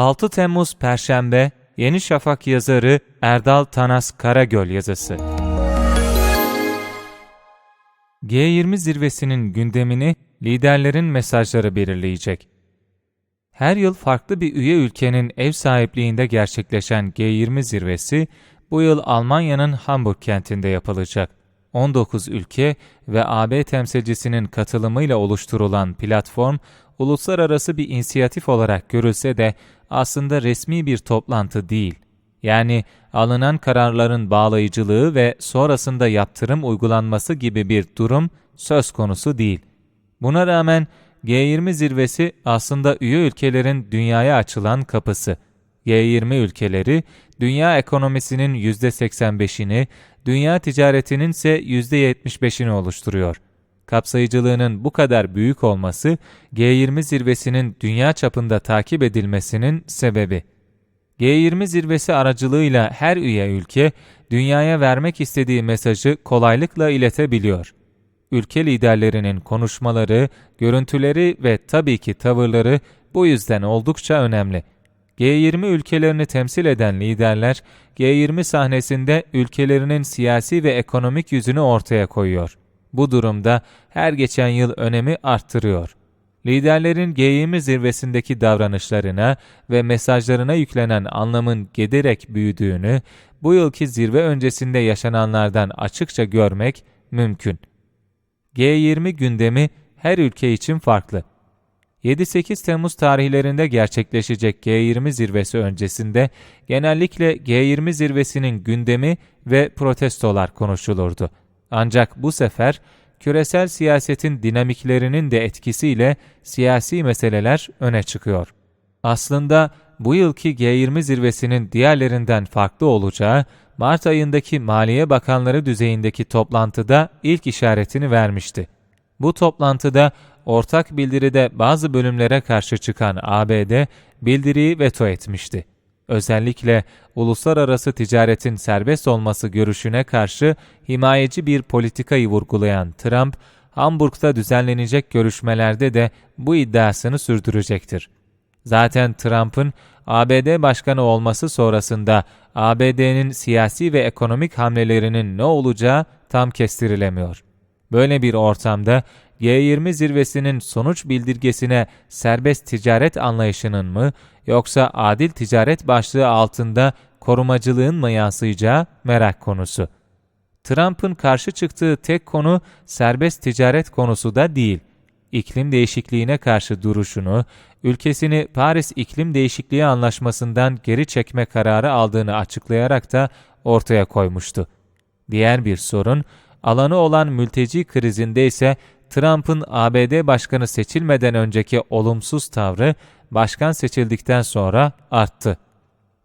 6 Temmuz Perşembe Yeni Şafak yazarı Erdal Tanas Karagöl yazısı. G20 zirvesinin gündemini liderlerin mesajları belirleyecek. Her yıl farklı bir üye ülkenin ev sahipliğinde gerçekleşen G20 zirvesi bu yıl Almanya'nın Hamburg kentinde yapılacak. 19 ülke ve AB temsilcisinin katılımıyla oluşturulan platform, uluslararası bir inisiyatif olarak görülse de aslında resmi bir toplantı değil. Yani alınan kararların bağlayıcılığı ve sonrasında yaptırım uygulanması gibi bir durum söz konusu değil. Buna rağmen G20 zirvesi aslında üye ülkelerin dünyaya açılan kapısı. G20 ülkeleri dünya ekonomisinin %85'ini, dünya ticaretinin ise %75'ini oluşturuyor. Kapsayıcılığının bu kadar büyük olması G20 zirvesinin dünya çapında takip edilmesinin sebebi. G20 zirvesi aracılığıyla her üye ülke dünyaya vermek istediği mesajı kolaylıkla iletebiliyor. Ülke liderlerinin konuşmaları, görüntüleri ve tabii ki tavırları bu yüzden oldukça önemli. G20 ülkelerini temsil eden liderler, G20 sahnesinde ülkelerinin siyasi ve ekonomik yüzünü ortaya koyuyor. Bu durumda her geçen yıl önemi arttırıyor. Liderlerin G20 zirvesindeki davranışlarına ve mesajlarına yüklenen anlamın giderek büyüdüğünü, bu yılki zirve öncesinde yaşananlardan açıkça görmek mümkün. G20 gündemi her ülke için farklı. 7-8 Temmuz tarihlerinde gerçekleşecek G20 zirvesi öncesinde genellikle G20 zirvesinin gündemi ve protestolar konuşulurdu. Ancak bu sefer küresel siyasetin dinamiklerinin de etkisiyle siyasi meseleler öne çıkıyor. Aslında bu yılki G20 zirvesinin diğerlerinden farklı olacağı Mart ayındaki Maliye Bakanları düzeyindeki toplantıda ilk işaretini vermişti. Bu toplantıda ortak bildiride bazı bölümlere karşı çıkan ABD bildiriyi veto etmişti. Özellikle uluslararası ticaretin serbest olması görüşüne karşı himayeci bir politikayı vurgulayan Trump, Hamburg'da düzenlenecek görüşmelerde de bu iddiasını sürdürecektir. Zaten Trump'ın ABD başkanı olması sonrasında ABD'nin siyasi ve ekonomik hamlelerinin ne olacağı tam kestirilemiyor. Böyle bir ortamda G20 zirvesinin sonuç bildirgesine serbest ticaret anlayışının mı yoksa adil ticaret başlığı altında korumacılığın mı yansıyacağı merak konusu. Trump'ın karşı çıktığı tek konu serbest ticaret konusu da değil. İklim değişikliğine karşı duruşunu, ülkesini Paris İklim Değişikliği Anlaşması'ndan geri çekme kararı aldığını açıklayarak da ortaya koymuştu. Diğer bir sorun, alanı olan mülteci krizinde ise Trump'ın ABD başkanı seçilmeden önceki olumsuz tavrı başkan seçildikten sonra arttı.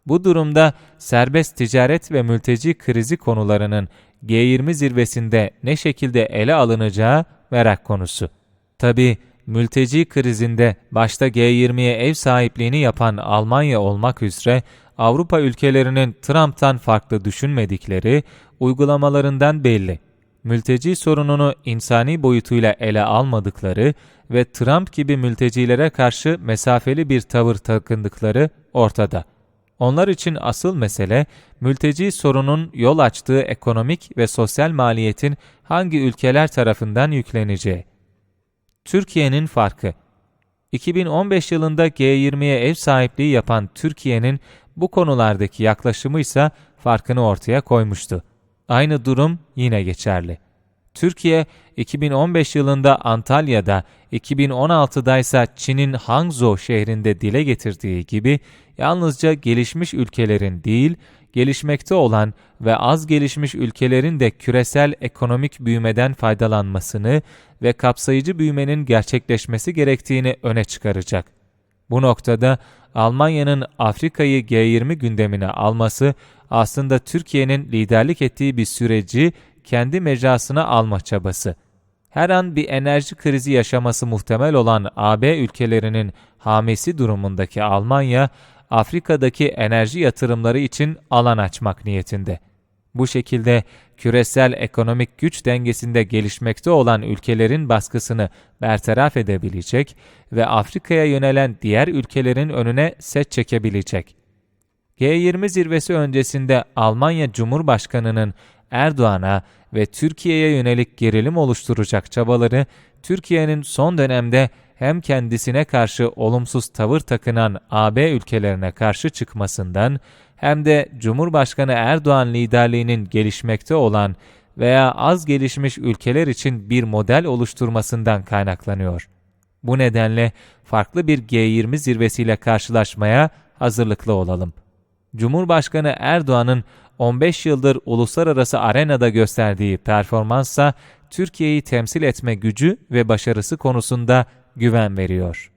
Bu durumda serbest ticaret ve mülteci krizi konularının G20 zirvesinde ne şekilde ele alınacağı merak konusu. Tabi mülteci krizinde başta G20'ye ev sahipliğini yapan Almanya olmak üzere Avrupa ülkelerinin Trump'tan farklı düşünmedikleri uygulamalarından belli mülteci sorununu insani boyutuyla ele almadıkları ve Trump gibi mültecilere karşı mesafeli bir tavır takındıkları ortada. Onlar için asıl mesele mülteci sorunun yol açtığı ekonomik ve sosyal maliyetin hangi ülkeler tarafından yükleneceği. Türkiye'nin farkı 2015 yılında G20'ye ev sahipliği yapan Türkiye'nin bu konulardaki yaklaşımı ise farkını ortaya koymuştu. Aynı durum yine geçerli. Türkiye 2015 yılında Antalya'da, 2016'da ise Çin'in Hangzhou şehrinde dile getirdiği gibi yalnızca gelişmiş ülkelerin değil, gelişmekte olan ve az gelişmiş ülkelerin de küresel ekonomik büyümeden faydalanmasını ve kapsayıcı büyümenin gerçekleşmesi gerektiğini öne çıkaracak. Bu noktada Almanya'nın Afrika'yı G20 gündemine alması aslında Türkiye'nin liderlik ettiği bir süreci kendi mecrasına alma çabası. Her an bir enerji krizi yaşaması muhtemel olan AB ülkelerinin hamisi durumundaki Almanya, Afrika'daki enerji yatırımları için alan açmak niyetinde. Bu şekilde küresel ekonomik güç dengesinde gelişmekte olan ülkelerin baskısını bertaraf edebilecek ve Afrika'ya yönelen diğer ülkelerin önüne set çekebilecek. G20 zirvesi öncesinde Almanya Cumhurbaşkanı'nın Erdoğan'a ve Türkiye'ye yönelik gerilim oluşturacak çabaları Türkiye'nin son dönemde hem kendisine karşı olumsuz tavır takınan AB ülkelerine karşı çıkmasından hem de Cumhurbaşkanı Erdoğan liderliğinin gelişmekte olan veya az gelişmiş ülkeler için bir model oluşturmasından kaynaklanıyor. Bu nedenle farklı bir G20 zirvesiyle karşılaşmaya hazırlıklı olalım. Cumhurbaşkanı Erdoğan'ın 15 yıldır uluslararası arenada gösterdiği performansa Türkiye'yi temsil etme gücü ve başarısı konusunda güven veriyor.